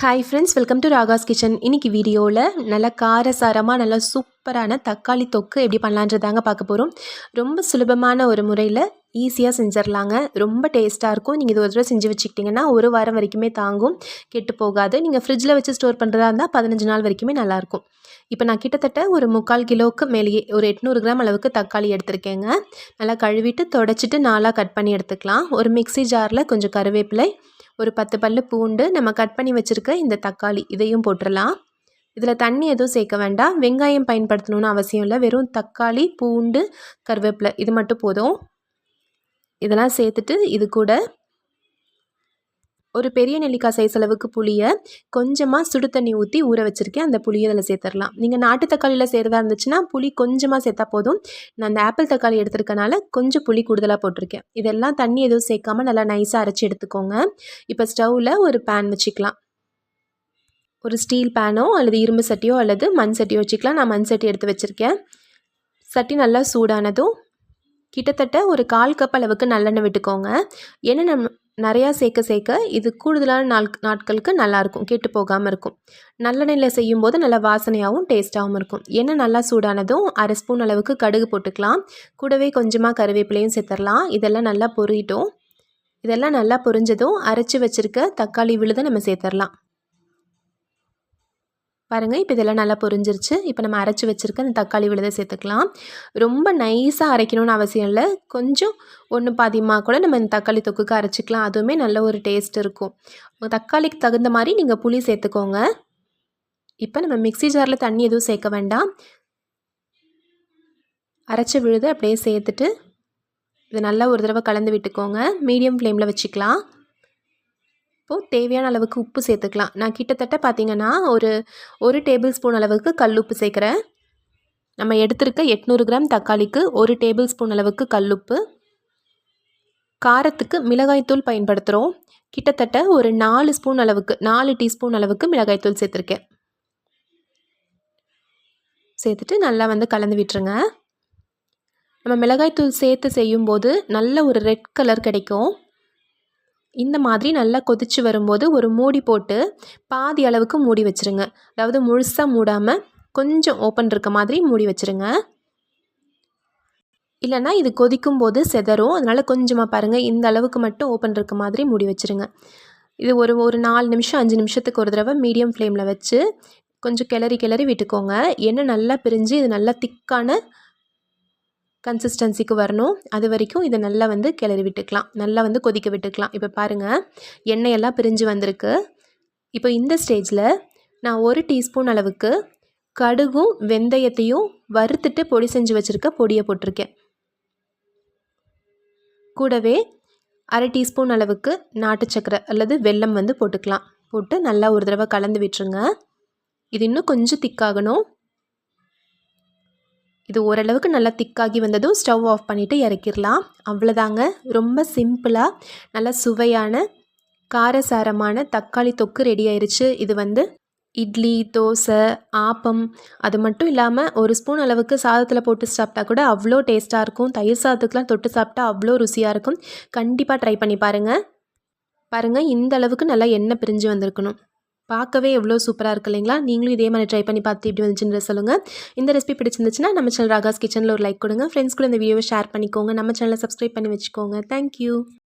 Hi friends welcome to Raga's kitchen இன்றைக்கி வீடியோவில் நல்லா காரசாரமாக நல்லா சூப்பரான தக்காளி தொக்கு எப்படி பண்ணலான்றதாங்க பார்க்க போகிறோம் ரொம்ப சுலபமான ஒரு முறையில் ஈஸியாக செஞ்சிடலாங்க ரொம்ப டேஸ்ட்டாக இருக்கும். நீங்கள் இது ஒரு தடவை செஞ்சு வச்சுக்கிட்டிங்கன்னா ஒரு வாரம் வரைக்குமே தாங்கும். கெட்டு போகாது. நீங்கள் ஃப்ரிட்ஜில் வச்சு ஸ்டோர் பண்ணுறதா இருந்தால் பதினஞ்சு நாள் வரைக்குமே நல்லாயிருக்கும். இப்போ நான் கிட்டத்தட்ட ஒரு முக்கால் கிலோவுக்கு மேலேயே ஒரு எட்நூறு கிராம் அளவுக்கு தக்காளி எடுத்திருக்கேங்க. நல்லா கழுவிட்டு தொடச்சிட்டு நாளாக கட் பண்ணி எடுத்துக்கலாம். ஒரு மிக்ஸி ஜாரில் கொஞ்சம் கருவேப்பிலை ஒரு பத்து பல் பூண்டு நம்ம கட் பண்ணி வச்சுருக்க இந்த தக்காளி இதையும் போட்டுடலாம் இதில் தண்ணி எதுவும் சேர்க்க வேண்டாம். வெங்காயம் பயன்படுத்தணும்னு அவசியம் இல்லை. வெறும் தக்காளி பூண்டு கருவேப்பிலை இது மட்டும் போதும். இதெல்லாம் சேர்த்துட்டு இது கூட ஒரு பெரிய நெல்லிக்காய் சைஸ் அளவுக்கு புளியை கொஞ்சமாக சுடு தண்ணி ஊற்றி ஊற வச்சுருக்கேன். அந்த புளியை அதில் சேர்த்துடலாம். நீங்கள் நாட்டு தக்காளியில் செய்கிறதா இருந்துச்சுன்னா புளி கொஞ்சமாக சேர்த்தா போதும். நான் அந்த ஆப்பிள் தக்காளி எடுத்துருக்கனால கொஞ்சம் புளி கூடுதலாக போட்டிருக்கேன். இதெல்லாம் தண்ணி எதுவும் சேர்க்காம நல்லா நைஸாக அரைச்சி எடுத்துக்கோங்க. இப்போ ஸ்டவ்வில் ஒரு பேன் வச்சுக்கலாம். ஒரு ஸ்டீல் பேனோ அல்லது இரும்பு சட்டியோ அல்லது மண் சட்டியோ வச்சுக்கலாம். நான் மண் சட்டி எடுத்து வச்சுருக்கேன். சட்டி நல்லா சூடானதும் கிட்டத்தட்ட ஒரு கால் கப் அளவுக்கு நல்லெண்ணெய் விட்டுக்கோங்க. எண்ணெய் நம்ம நிறையா சேர்க்க சேர்க்க இது கூடுதலான நாள் நாட்களுக்கு நல்லாயிருக்கும் கெட்டு போகாமல் இருக்கும். நல்லெண்ணெயில் செய்யும்போது நல்லா வாசனையாகவும் டேஸ்ட்டாகவும் இருக்கும். எண்ணெய் நல்லா சூடானதும் அரை ஸ்பூன் அளவுக்கு கடுகு போட்டுக்கலாம். கூடவே கொஞ்சமாக கருவேப்பிலையும் சேர்த்துடலாம். இதெல்லாம் நல்லா பொரியட்டும் இதெல்லாம் நல்லா பொரிஞ்சதும் அரைச்சி வச்சுருக்க தக்காளி விழுதை நம்ம சேர்த்துடலாம். பாருங்கள் இப்போ இதெல்லாம் நல்லா பொரிஞ்சிருச்சு. இப்போ நம்ம அரைச்சி வச்சுருக்க அந்த தக்காளி விழுதை சேர்த்துக்கலாம். ரொம்ப நைஸாக அரைக்கணும்னு அவசியம் இல்லை. கொஞ்சம் ஒன்று பாதியமாக கூட நம்ம இந்த தக்காளி தொக்குக்கு அரைச்சிக்கலாம். அதுவுமே நல்ல ஒரு டேஸ்ட் இருக்கும். தக்காளிக்கு தகுந்த மாதிரி நீங்கள் புளி சேர்த்துக்கோங்க. இப்போ நம்ம மிக்சி ஜாரில் தண்ணி எதுவும் சேர்க்க வேண்டாம். அரைச்ச விழுது அப்படியே சேர்த்துட்டு இதை நல்லா ஒரு தடவை கலந்து விட்டுக்கோங்க. மீடியம் ஃப்ளேமில் வச்சுக்கலாம். இப்போது தேவையான அளவுக்கு உப்பு சேர்த்துக்கலாம். நான் கிட்டத்தட்ட பார்த்திங்கன்னா ஒரு ஒரு டேபிள் ஸ்பூன் அளவுக்கு கல் உப்பு சேர்க்குறேன். நம்ம எடுத்திருக்க எட்நூறு கிராம் தக்காளிக்கு ஒரு டேபிள் ஸ்பூன் அளவுக்கு கல்லுப்பு காரத்துக்கு மிளகாய்த்தூள் பயன்படுத்துகிறோம் கிட்டத்தட்ட ஒரு நாலு ஸ்பூன் அளவுக்கு நாலு டீஸ்பூன் அளவுக்கு மிளகாய்த்தூள் சேர்த்துருக்கேன். சேர்த்துட்டு நல்லா வந்து கலந்து விட்டுருங்க. நம்ம மிளகாய்த்தூள் சேர்த்து செய்யும்போது நல்ல ஒரு ரெட் கலர் கிடைக்கும். இந்த மாதிரி நல்லா கொதித்து வரும்போது ஒரு மூடி போட்டு பாதி அளவுக்கு மூடி வச்சுருங்க. அதாவது முழுசாக மூடாமல் கொஞ்சம் ஓப்பன் இருக்க மாதிரி மூடி வச்சுருங்க. இல்லைனா இது கொதிக்கும் போது செதறும். அதனால் கொஞ்சமாக பாருங்கள் இந்த அளவுக்கு மட்டும் ஓப்பன் இருக்க மாதிரி மூடி வச்சுருங்க. இது ஒரு ஒரு நாலு நிமிஷம் அஞ்சு நிமிஷத்துக்கு ஒரு தடவை மீடியம் ஃப்ளேமில் வச்சு கொஞ்சம் கிளறி கிளறி விட்டுக்கோங்க. எண்ணெய் நல்லா பிரிஞ்சு இது நல்லா திக்கான கன்சிஸ்டன்சிக்கு வரணும். அது வரைக்கும் இதை நல்லா வந்து கிளறி விட்டுக்கலாம். நல்லா வந்து கொதிக்க விட்டுக்கலாம். இப்போ பாருங்கள் எண்ணெயெல்லாம் பிரிஞ்சு வந்திருக்கு. இப்போ இந்த ஸ்டேஜில் நான் ஒரு டீஸ்பூன் அளவுக்கு கடுகும் வெந்தயத்தையும் வறுத்துட்டு பொடி செஞ்சு வச்சுருக்க பொடியை போட்டிருக்கேன். கூடவே அரை டீஸ்பூன் அளவுக்கு நாட்டு சக்கரை அல்லது வெல்லம் வந்து போட்டுக்கலாம். போட்டு நல்லா ஒரு தடவை கலந்து விட்டுருங்க. இது இன்னும் கொஞ்சம் திக்காகணும். இது ஓரளவுக்கு நல்லா திக்காகி வந்ததும் ஸ்டவ் ஆஃப் பண்ணிவிட்டு இறக்கிடலாம். அவ்வளோதாங்க. ரொம்ப சிம்பிளாக நல்லா சுவையான காரசாரமான தக்காளி தொக்கு ரெடி ஆயிடுச்சு இது வந்து இட்லி தோசை ஆப்பம் அது மட்டும் இல்லாமல் ஒரு ஸ்பூன் அளவுக்கு சாதத்தில் போட்டு சாப்பிட்டா கூட அவ்வளோ டேஸ்ட்டாக இருக்கும். தயிர் சாதத்துக்குலாம் தொட்டு சாப்பிட்டா அவ்வளோ ருசியாக இருக்கும். கண்டிப்பாக ட்ரை பண்ணி பாருங்கள் பாருங்கள் இந்த அளவுக்கு நல்லா எண்ணெய் பிரிஞ்சு வந்திருக்கணும். பார்க்கவே எவ்வளோ சூப்பராக இருக்கு இல்லைங்களா? நீங்களும் இதே மாதிரி ட்ரை பண்ணி பார்த்து இப்படி வந்துச்சுன்ற சொல்லுங்கள் இந்த ரெசிபி பிடிச்சிருந்துச்சுன்னா நம்ம சேனல் ராகாஸ் கிச்சனில் ஒரு லைக் கொடுங்க. ஃப்ரெண்ட்ஸ் கூட இந்த வீடியோவை ஷேர் பண்ணிக்கோங்க. நம்ம சேனலை சப்ஸ்கிரைப் பண்ணி வச்சுக்கோங்க. தேங்க்யூ